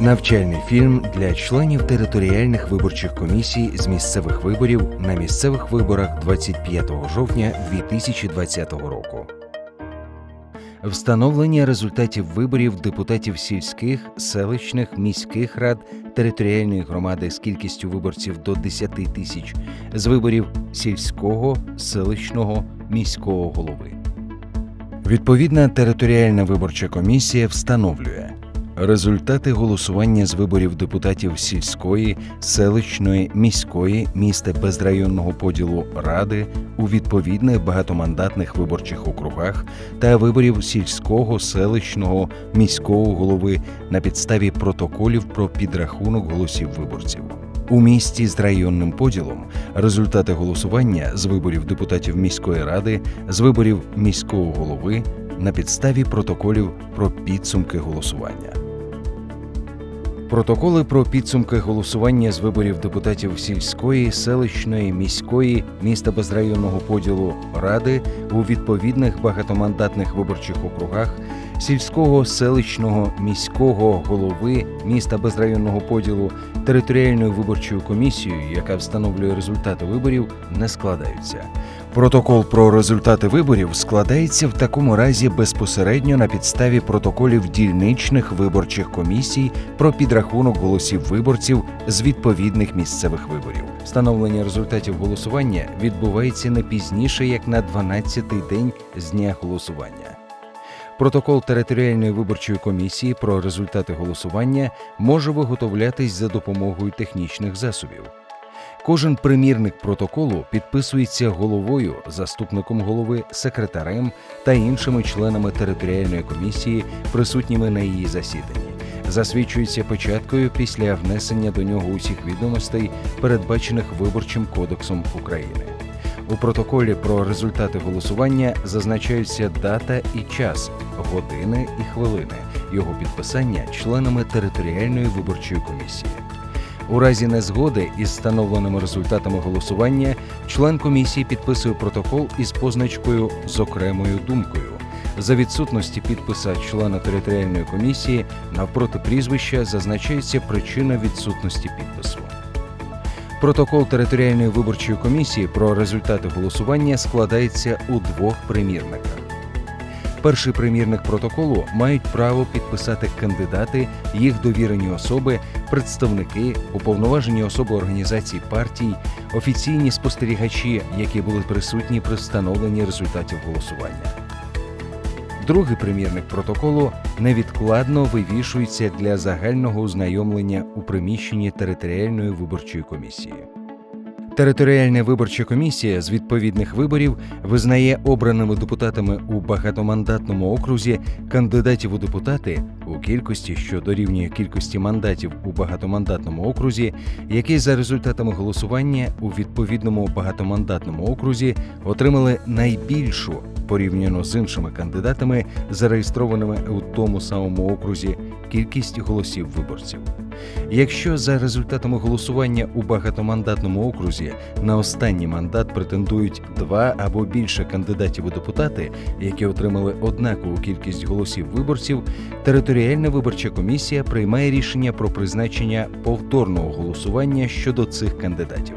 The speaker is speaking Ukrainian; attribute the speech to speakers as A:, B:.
A: Навчальний фільм для членів територіальних виборчих комісій з місцевих виборів на місцевих виборах 25 жовтня 2020 року. Встановлення результатів виборів депутатів сільських, селищних, міських рад територіальної громади з кількістю виборців до 10 тисяч з виборів сільського, селищного, міського голови. Відповідна територіальна виборча комісія встановлює результати голосування з виборів депутатів сільської, селищної, міської, міста безрайонного поділу ради у відповідних багатомандатних виборчих округах та виборів сільського, селищного, міського голови на підставі протоколів про підрахунок голосів виборців. У місті з районним поділом результати голосування з виборів депутатів міської ради, з виборів міського голови на підставі протоколів про підсумки голосування. Протоколи про підсумки голосування з виборів депутатів сільської, селищної, міської, міста безрайонного поділу ради у відповідних багатомандатних виборчих округах сільського, селищного, міського голови міста безрайонного поділу територіальною виборчою комісією, яка встановлює результати виборів, не складаються. Протокол про результати виборів складається в такому разі безпосередньо на підставі протоколів дільничних виборчих комісій про підрахунок голосів виборців з відповідних місцевих виборів. Встановлення результатів голосування відбувається не пізніше як на 12-й день з дня голосування. Протокол територіальної виборчої комісії про результати голосування може виготовлятись за допомогою технічних засобів. Кожен примірник протоколу підписується головою, заступником голови, секретарем та іншими членами територіальної комісії, присутніми на її засіданні. Засвідчується печаткою після внесення до нього усіх відомостей, передбачених Виборчим кодексом України. У протоколі про результати голосування зазначаються дата і час, години і хвилини його підписання членами територіальної виборчої комісії. У разі незгоди із встановленими результатами голосування член комісії підписує протокол із позначкою з окремою думкою. За відсутності підписа члена територіальної комісії навпроти прізвища зазначається причина відсутності підпису. Протокол територіальної виборчої комісії про результати голосування складається у двох примірниках. Перший примірник протоколу мають право підписати кандидати, їх довірені особи, представники, уповноважені особи організацій партій, офіційні спостерігачі, які були присутні при встановленні результатів голосування. Другий примірник протоколу невідкладно вивішується для загального ознайомлення у приміщенні територіальної виборчої комісії. Територіальна виборча комісія з відповідних виборів визнає обраними депутатами у багатомандатному окрузі кандидатів у депутати у кількості, що дорівнює кількості мандатів у багатомандатному окрузі, які за результатами голосування у відповідному багатомандатному окрузі отримали найбільшу порівняно з іншими кандидатами, зареєстрованими у тому самому окрузі, кількість голосів виборців. Якщо за результатами голосування у багатомандатному окрузі на останній мандат претендують два або більше кандидатів у депутати, які отримали однакову кількість голосів виборців, територіальна виборча комісія приймає рішення про призначення повторного голосування щодо цих кандидатів.